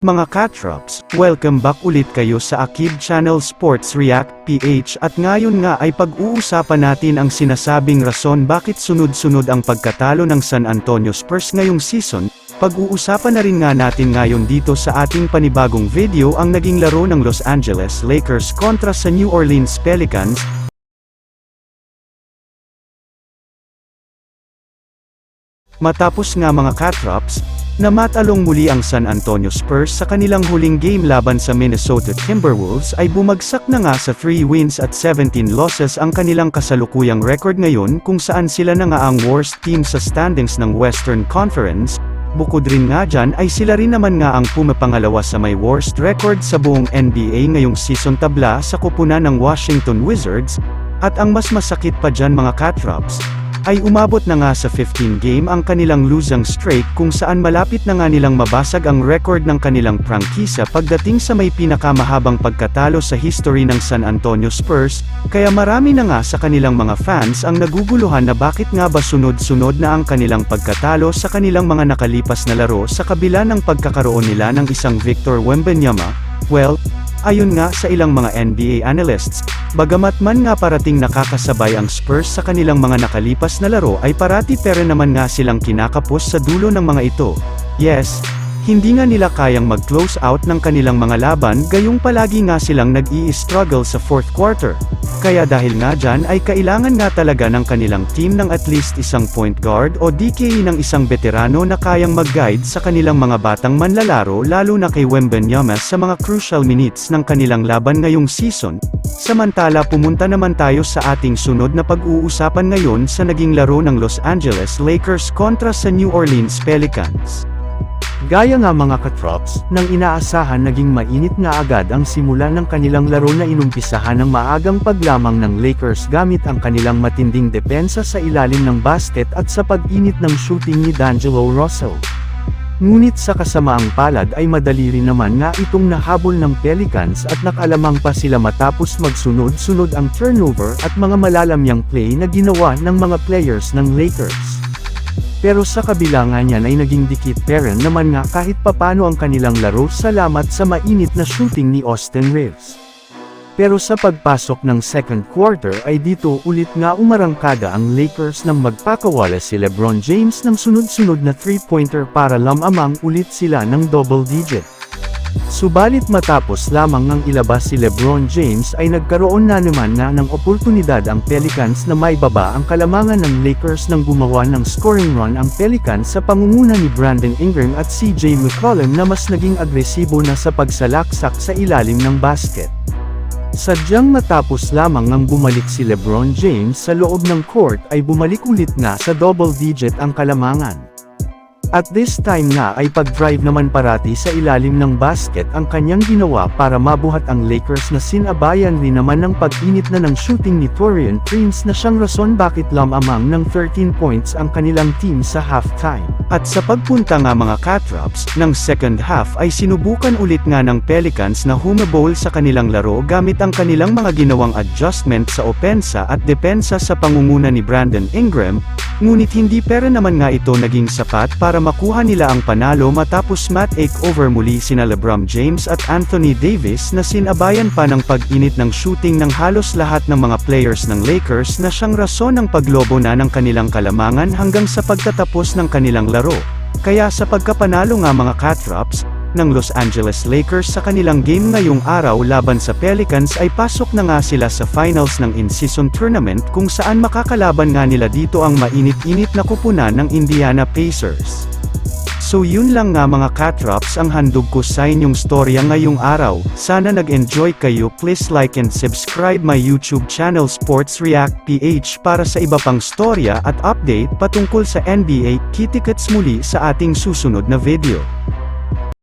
Mga Katrops, welcome back ulit kayo sa Akib Channel Sports React PH at ngayon nga ay pag-uusapan natin ang sinasabing rason bakit sunod-sunod ang pagkatalo ng San Antonio Spurs ngayong season. Pag-uusapan na rin nga natin ngayon dito sa ating panibagong video ang naging laro ng Los Angeles Lakers kontra sa New Orleans Pelicans, Matapos nga mga Catrops, namatalong muli ang San Antonio Spurs sa kanilang huling game laban sa Minnesota Timberwolves ay bumagsak na nga sa 3 wins at 17 losses ang kanilang kasalukuyang record ngayon kung saan sila na nga ang worst team sa standings ng Western Conference, Bukod rin nga dyan ay sila rin naman nga ang pumapangalawa sa may worst record sa buong NBA ngayong season tabla sa kupunan ng Washington Wizards, at ang mas masakit pa dyan mga Catrops, ay umabot na nga sa 15 game ang kanilang losing streak kung saan malapit na nga nilang mabasag ang record ng kanilang prangkisa pagdating sa may pinakamahabang pagkatalo sa history ng San Antonio Spurs, kaya marami na nga sa kanilang mga fans ang naguguluhan na bakit nga ba sunod-sunod na ang kanilang pagkatalo sa kanilang mga nakalipas na laro sa kabila ng pagkakaroon nila ng isang Victor Wembanyama, well, Ayon nga sa ilang mga NBA analysts, bagamat man nga parating nakakasabay ang Spurs sa kanilang mga nakalipas na laro ay parati pero naman nga silang kinakapos sa dulo ng mga ito. Yes, hindi nga nila kayang mag-close out ng kanilang mga laban gayong palagi nga silang nag-i-struggle sa fourth quarter. Kaya dahil nga dyan ay kailangan nga talaga ng kanilang team ng at least isang point guard o DKE ng isang veterano na kayang mag-guide sa kanilang mga batang manlalaro lalo na kay Wembanyama sa mga crucial minutes ng kanilang laban ngayong season. Samantala pumunta naman tayo sa ating sunod na pag-uusapan ngayon sa naging laro ng Los Angeles Lakers kontra sa New Orleans Pelicans. Gaya nga mga katrops, nang inaasahan naging mainit nga agad ang simula ng kanilang laro na inumpisahan ng maagang paglamang ng Lakers gamit ang kanilang matinding depensa sa ilalim ng basket at sa pag-init ng shooting ni D'Angelo Russell. Ngunit sa kasamaang palad ay madali rin naman nga itong nahabol ng Pelicans at nakalamang pa sila matapos magsunod-sunod ang turnover at mga malalamyang play na ginawa ng mga players ng Lakers. Pero sa kabila nga niyan ay naging dikit peren naman nga kahit papano ang kanilang laro salamat sa mainit na shooting ni Austin Reeves. Pero sa pagpasok ng second quarter ay dito ulit nga umarangkada ang Lakers nang magpakawala si Lebron James ng sunod-sunod na 3-pointer para lamamang ulit sila ng double digit. Subalit matapos lamang ng ilabas si Lebron James ay nagkaroon na naman na ng oportunidad ang Pelicans na maibaba ang kalamangan ng Lakers nang gumawa ng scoring run ang Pelicans sa pangunguna ni Brandon Ingram at CJ McCollum na mas naging agresibo na sa pagsalaksak sa ilalim ng basket. Sadyang matapos lamang ng bumalik si Lebron James sa loob ng court ay bumalik ulit nga sa double digit ang kalamangan. At this time nga ay pag-drive naman parati sa ilalim ng basket ang kanyang ginawa para mabuhat ang Lakers na sinabayan rin naman ng pag-init na ng shooting ni Torian Prince na siyang rason bakit lamamang ng 13 points ang kanilang team sa halftime. At sa pagpunta nga mga Catrops, ng second half ay sinubukan ulit nga ng Pelicans na humabol sa kanilang laro gamit ang kanilang mga ginawang adjustment sa opensa at depensa sa pangunguna ni Brandon Ingram, ngunit hindi pera naman nga ito naging sapat para makuha nila ang panalo matapos mat over muli sina LeBron James at Anthony Davis na sinabayan pa ng pag-init ng shooting ng halos lahat ng mga players ng Lakers na siyang rason ng paglobo na ng kanilang kalamangan hanggang sa pagtatapos ng kanilang laro. Kaya sa pagkapanalo nga mga Catrops, ng Los Angeles Lakers sa kanilang game ngayong araw laban sa Pelicans ay pasok na nga sila sa finals ng in-season tournament kung saan makakalaban nga nila dito ang mainit-init na kupunan ng Indiana Pacers. So yun lang nga mga Catrops ang handog ko sa inyong storya ngayong araw, sana nag-enjoy kayo please like and subscribe my YouTube channel Sports React PH para sa iba pang storya at update patungkol sa NBA, kitikets muli sa ating susunod na video.